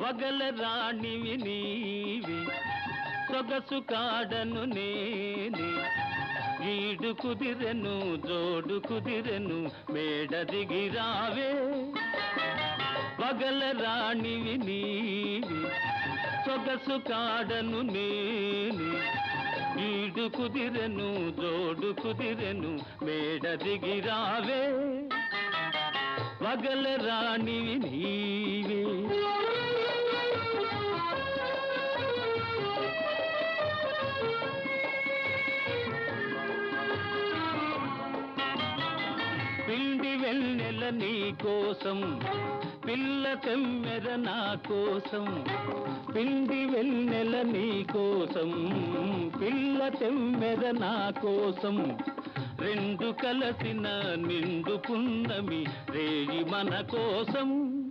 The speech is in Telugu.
వగల రాణివి నీవి సొగసు కాడను నేనే. ఈడు కుదిరెను జోడు కుదిరెను మేడ దిగిరావే పగల రాణివి నీవి సొగసు కాడను నేనే. ఈడు కుదిరెను జోడు కుదిరెను మేడ దిగిరావే పగల రాణివి నీవే. పిండి వెన్నెల నీ కోసం పిల్ల కమ్మెర నా కోసం పిండి వెన్నెల నీ కోసం పిల్ల తెమ్మెర నా కోసం. రెండు కలసిన నిండు పున్నమి రేగి మన కోసం.